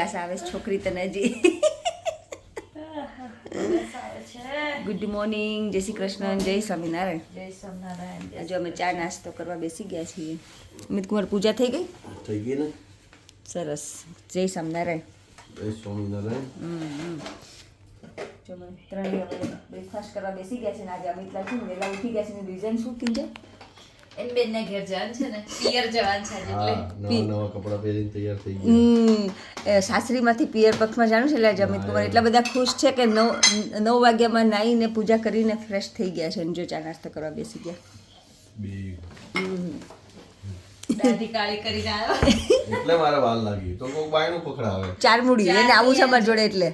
બકાસ આવે છે છોકરી તને હજી ગુડ મોર્નિંગ જય શ્રી કૃષ્ણ જય સ્વામિનારાયણ. જય સ્વામિનારાયણ જય આજે અમે ચા નાસ્તો કરવા બેસી ગયા છીએ. અમિત કુમાર પૂજા થઈ ગઈ? થઈ ગઈ ને? સરસ. જય સ્વામિનારાયણ. જય સ્વામિનારાયણ. જો અમે ત્રણેય બ્રેકફાસ્ટ કરવા બેસી ગયા છે ને આજે અમિતલાલ છે ને વહેલા ઉઠી ગયા છે ને રીઝન શું કીધે એમ બેન ને ઘેર જવાનું છે ને પિયર જવાનું છે એટલે. નવા નવા કપડાં પહેરીને તૈયાર થઈ ગયા. સાસરીમાંથી પિયર પક્ષમાં જાણું છે એટલે અમિત કુમાર એટલા બધા ખુશ છે કે નવ નવ વાગ્યામાં નાહીને પૂજા કરીને ફ્રેશ થઈ ગયા છે અને જો ચા નાસ્તો કરવા બેસી ગયા. બે. દાઢી કાળી કરીને આવ્યો. એટલે મારે વાલ લાગી. તો કોક બાયનું પકડાવે. ચાર મૂડી એને આવું છે અમારા જોડે એટલે.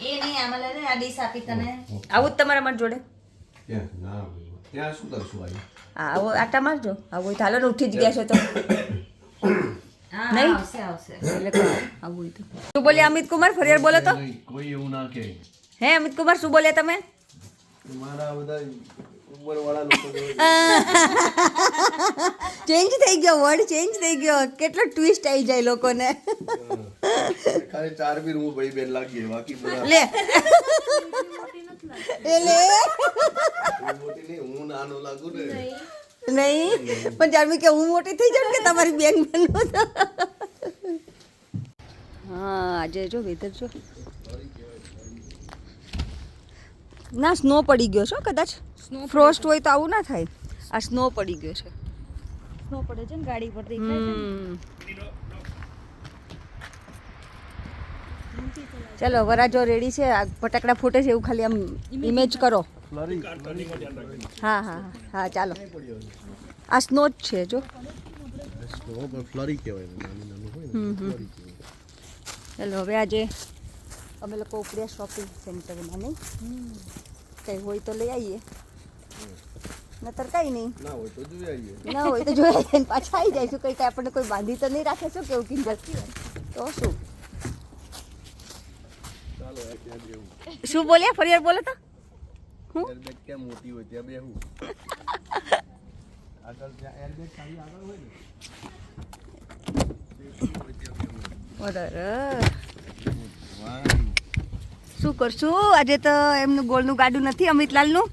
એ નહીં આમાં લે આ ડીશ આપી તને. આવું જ તમારા મારા જોડે? ત્યાં ના ત્યાં શું કરશું આવી હા આવો આટા મારજો. આવું હાલો ને ઉઠી જ ગયા છે તો. હા નહીં? આવશે આવશે. એટલે આવું તો. શું બોલ્યા અમિત કુમાર? ફરિયાદ બોલો તો. કોઈ એવું ના કે હે અમિત કુમાર શું બોલ્યા તમે? મારા બધા ઉંમરવાળા લોકો ચેન્જ થઈ ગયો વર્ડ ચેન્જ થઈ ગયો. કેટલો ટ્વિસ્ટ આવી જાય લોકોને. ખાલી ચાર બી રૂમ ભાઈ બેન લાગીએ બાકી બધા લે. એ મોટી નહીં હું નાનો લાગુ ને. નહીં. પણ જાણવી કે હું મોટી થઈ જાઉં કે તમારી બેન બનો હા આજે જો વેધર જો. ના સ્નો પડી ગયો છે કદાચ. ફ્રોસ્ટ હોય તો આવું ના થાય. આ સ્નો પડી ગયો છે. સ્નો પડે છે ને ગાડી પર હમ. ચલો વરાજો રેડી છે આ ફટાકડા ફૂટે છે એવું ખાલી આમ ઇમેજ કરો. હા હા હા હા ચાલો. આ સ્નો જ છે જો. ફ્લરી કહેવાય ને, નાનું નાનું હોય ને હમ. ફ્લરી કહેવાય. ચલો હવે આજે અમે લોકો ઉપડ્યા શોપિંગ સેન્ટરમાં નહીં કંઈ હોય તો લઈ આવીએ નતર કંઈ નહીં ના હોય તો જોઈ આવીએ ના હોય તો જોઈ આવીએ ને પાછા આવી જઈશું કંઈક આપણને કોઈ બાંધી તો નહીં રાખે શું કેવું કિંજલ તો શું ચાલો આ ત્યાં બેહું શું બોલ્યા ફરિયાદ બોલો તો એરબેગ ક્યાં મોટી હોય ત્યાં બેહું આગળ ત્યાં એરબેગ ખાલી આગળ હોય ને બરાબર વાહ. શું કરશું? આજે તો એમનું ગોળનું ગાડું નથી અમિતલાલનું.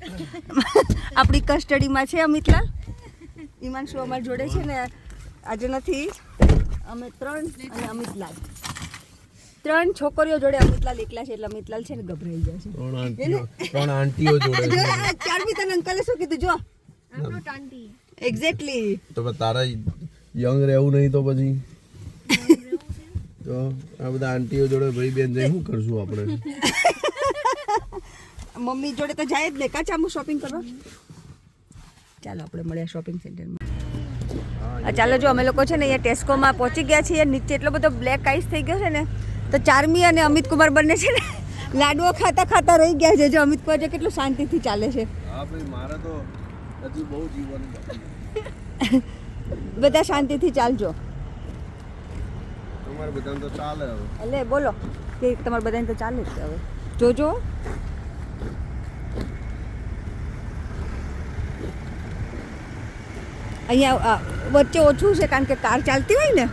આપણી કસ્ટડીમાં છે અમિતલાલ. ઈમાનશુ અમારી જોડે છે ને આજે નથી. અમે ત્રણ અને અમિતલાલ. ત્રણ છોકરીઓ જોડે અમિતલાલ એકલા છે એટલે અમિતલાલ છે ને ગભરાઈ જાય છે. ત્રણ આંટીઓ જોડે છે. ચારમી તને અંકલે શું કીધું? જો. એક્ઝેક્ટલી તો તારા યંગ રહેવું નહીં તો પછી? તો આ બધા આંટીઓ જોડે ભાઈ બેન જઈ શું કરશું આપણે? મમ્મી જોડે તો જાય જ ને કાચા આમ શોપિંગ કરવા? ચાલો આપણે મળ્યા શોપિંગ સેન્ટરમાં ચાલો જો અમે લોકો છે ને અહીંયા ટેસ્કોમાં પહોંચી ગયા છીએ. નીચે એટલો બધો બ્લેક આઈસ થઈ ગયો છે ને તો ચારમી અને અમિત કુમાર બંને છે ને લાડવો ખાતા ખાતા રહી ગયા છે. જો અમિત કુમાર જો કેટલું શાંતિથી ચાલે છે. હા તો હજી બહુ જીવન બધા શાંતિથી ચાલજો. તમારે બધાને તો ચાલે હવે. એટલે બોલો, કે તમારે બધાને તો ચાલે જ હવે. જોજો. અહીંયા વચ્ચે ઓછું છે કારણ કે કાર ચાલતી હોય ને.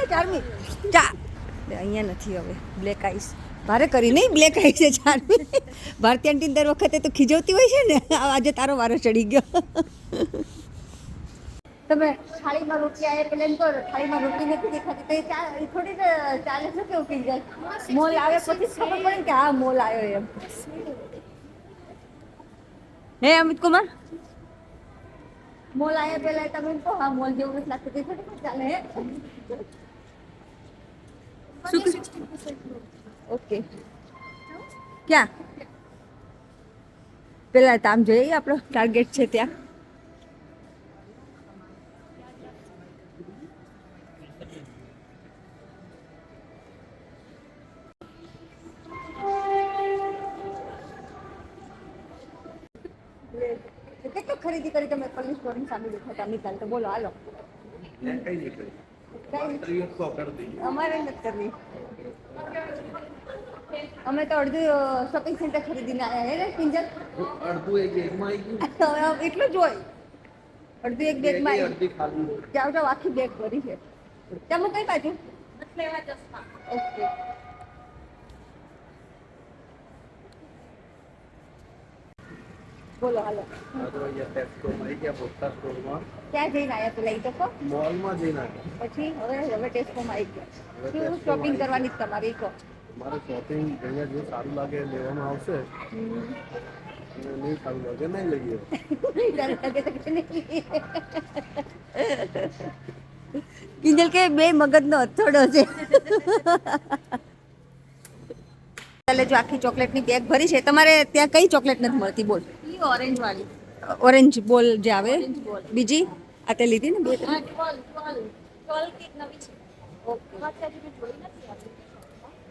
એ ચાર્મી, ચા. અહીંયા નથી હવે બ્લેક આઈસ ભારે કરી નહીં બ્લેક આઈસ છે ચાર્મી. ભારતી આંટી દર વખતે તો ખીજવતી હોય છે ને. આજે તારો વારો ચડી ગયો. તમે થાળીમાં રોટલી આવે પેલે એમ કહો થાળીમાં રોટલી નથી દેખાતી, તો એ થોડી ચાલે છે કે ઉકી જાય? મોલ આવે પછી ખબર પડે કે હા, મોલ આવ્યો એમ. હે અમિત કુમાર મોલ આવ્યા પેલા તમે કહો, હા, મોલ જેવું નથી લાગતું. તે થોડી ચાલે, હે? ઓકે. ક્યાં? પેલા તામ જોઈએ આપણો ટાર્ગેટ છે ત્યાં? ખરીદી કરી તમે પોલીસ સ્ટોરની સામે દેખાતા નિકાલ તો બોલો હાલો. કઈ અમારે નથી કરવી. અમે તો અડધું શોપિંગ સેન્ટર ખરીદીને આવ્યા હે ને કિંજલ? અડધું એક એકમાં આવી એટલું જ હોય. અડધી એક બેગમાં આવી. જાઓ જાઓ આખી બેગ ભરી છે. તમે કઈ બાજુ? ઓકે. બોલો હાલો. ક્યાં જઈને આવ્યા પેલા એ તો કહો મોલમાં જઈને આવ્યા. પછી હવે હવે ટેસ્કોમાં આવી ગયા. શું શોપિંગ કરવાની છે તમારી કહો. મારે શોપિંગ અહીંયા જે સારું લાગે લેવામાં આવશે. નહીં સારું લાગે નહીં લઈએ. ડર લાગે તો કે નહીં. કિંજલ કે બે મગજનો અથડો છે. એટલે જો આખી ચોકલેટની બેગ ભરી છે. તમારે ત્યાં કઈ ચોકલેટ નથી મળતી? બોલ. ઓરેન્જ વાળી ઓરેન્જ બોલ જે આવે બીજી આ તે લીધી ને બે ત્રણ? હા ટ્વેલ્વ ટ્વેલ્વ ટ્વેલ્વ કેક નવી છે ઓકે અત્યારે મેં જોઈ નથી આપણી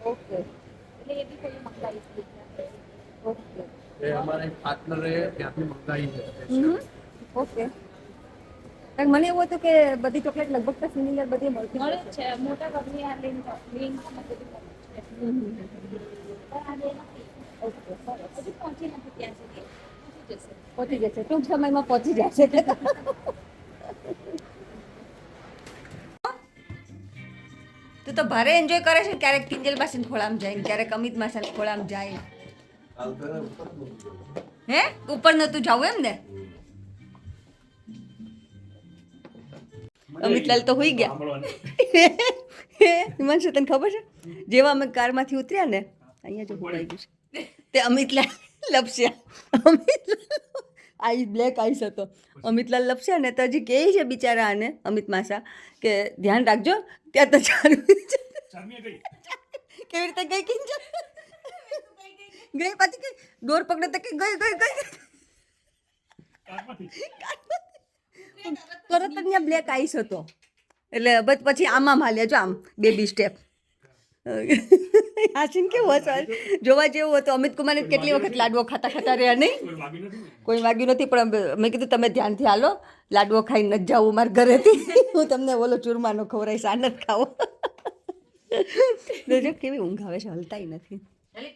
ઓકે એટલે એ બી કોઈ મંગાવી છે ઓકે એ અમારા એક પાર્ટનરે ત્યાંથી મંગાવી છે હમ. ઓકે કારણ મને એવું હતું કે બધી ચોકલેટ લગભગ તો સિમિલર બધી મળતી મળે હોય જ છે મોટા ભાગની આ લિંક લિંક બધી મળે છે પણ આ બે નથી ઓકે સરસ હજુ પહોંચી નથી ત્યાં સુધી પહોંચી જશે ટૂંક સમયમાં પહોંચી જશે તું તો ભારે એન્જોય કરે છે ક્યારેક કિંજલ માસીને ખોળામ જાય ક્યારેક અમિત માસીને ખોળામ જાય. હે? ઉપર નતું જવું એમ ને? અમિતલાલ તો હોઈ ગયા. હિમાંશુ તને ખબર છે? જેવા અમે કારમાંથી ઉતર્યા ને, અહીંયા જો ગયું છે. તે અમિતલાલ લપસ્યા. અમિતલાલ આઈ બ્લેક આઈસ હતો. અમિતલાલ લપસે ને તો હજી કહે છે બિચારા આને અમિત માસા કે ધ્યાન રાખજો ત્યાં તો ચાલુ કેવી રીતે ગઈ કિંજલ ગઈ પાછી ગઈ? દોર પકડે તો કે ગઈ ગઈ ગઈ. તરત અહીંયા બ્લેક આઈસ હતો. એટલે પછી આમાં માલ્યા જો આમ બેબી સ્ટેપ. હાસીન કેવું હશે જોવા જેવું હતું અમિત કુમારને કેટલી વખત લાડવો ખાતા ખાતા રહ્યા નહીં? કોઈ વાગ્યું નથી પણ મેં કીધું તમે ધ્યાનથી હાલો. લાડવો ખાઈને નથી જાવું મારા ઘરેથી. હું તમને બોલો ચૂરમાનો ખવડાવીશ આ નથી ખાવો. જો કેવી ઊંઘ આવે છે હલતાય નથી.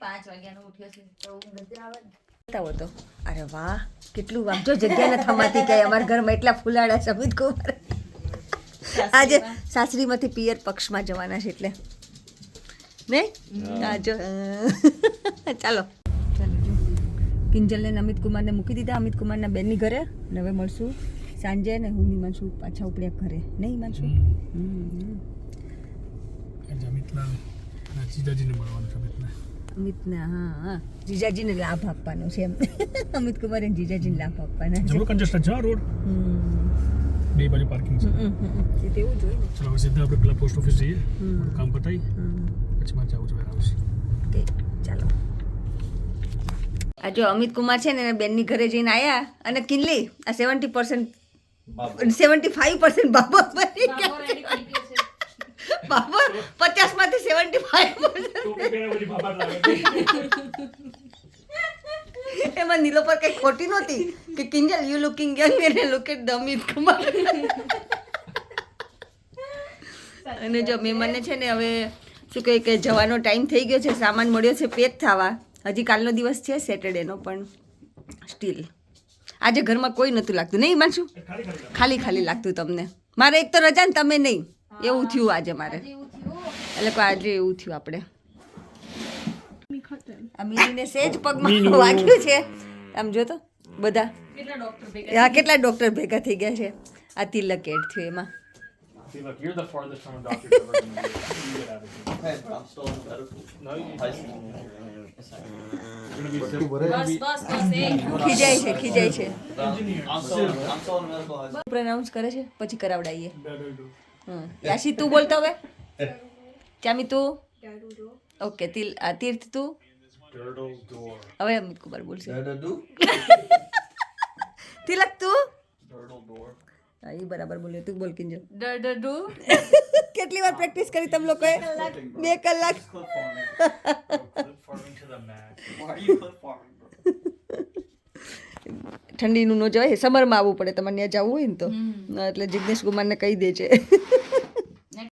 પાંચ વાગ્યાનો ઉઠ્યો છે તો ઊંઘ નથી આવે. બતાવો તો. અરે વાહ કેટલું આમ જો જગ્યા નથી થમાતી કે અમારા ઘરમાં એટલા ફૂલાડા છે અમિત કુમાર. આજે સાસરીમાંથી પિયર પક્ષમાં જવાના છે એટલે. નહીં જો ચાલો. ચાલો કિંજલને અમિત કુમારને મૂકી દીધા. અમિત કુમારના બેનની ઘરે. અને હવે મળશું સાંજે ને હું હિમાંશુ પાછા ઉપડ્યા ઘરે. નહીં હિમાંશુ? અમિતને હા હા. જીજાજીને લાભ આપવાનો છે એમ. અમિત કુમારે જીજાજીને લાભ આપવાના છે. કન્જેસ્ટેડ છે રોડ. બે બાજુ પાર્કિંગ છે. તેવું જોઈએ ચલો સીધા આપણે પેલા પોસ્ટ ઓફિસ જઈએ. કામ પતાવી. પછી મારે જવું છે વેર હાઉસ ઓકે ચાલો. આ જો અમિત કુમાર છે ને એના બેનની ઘરે જઈને આવ્યા અને કિનલી આ seventy percent seventy five percent બાબા બની ગયા બાબા પચાસમાંથી સેવન્ટી ફાઈવ એમાં નીલો પર કઈ ખોટી નહોતી કે કિંજલ યુ લુકિંગ યંગ એને look at the Amit Kumar. અને જો મહેમાનને છે ને હવે શું કહે કે જવાનો ટાઈમ થઈ ગયો છે સામાન મળ્યો છે પેક થવા. હજી કાલનો દિવસ છે સેટરડેનો પણ. સ્ટીલ આજે ઘરમાં કોઈ નહોતું લાગતું. નહીં માનશું ખાલી ખાલી લાગતું તમને. મારે એક તો રજા ને તમે નહીં. એવું થયું આજે મારે. એટલે આજે એવું થયું આપણે. આ મીનીને સેજ પગમાં વાગ્યું છે. આમ જો તો બધા. કેટલા ડોક્ટર ભેગા હા કેટલા ડોક્ટર ભેગા થઈ ગયા છે? આ તિલક એડ થયું એમાં. Look, you're the farthest from a doctor ever going to be. get out of here. Hey, I'm still in medical. No, you High school. બસ બસ બસ એ ખીજાય છે ખીજાય છે I'm still, I'm still in medical high school. પ્રનાઉન્સ કરે છે પછી કરાવડાવીએ હમ યાશી તું બોલતો હવે ચામી તું okay તિલ આ તીર્થ તું Girdle door. હવે અમિત કુમાર બોલશે Da-da-do. તિલક તું Turtle door. હા એ બરાબર બોલ્યો. તું બોલ કિંજલ. ડર ડર ડુ? કેટલી વાર પ્રેક્ટિસ કરી તમે લોકોએ? બે કલાક? ઠંડીનું ન જવાય. સમરમાં આવવું પડે. તમારે ત્યાં જવું હોય ને તો. એટલે જિગ્નેશ કુમારને કહી દે છે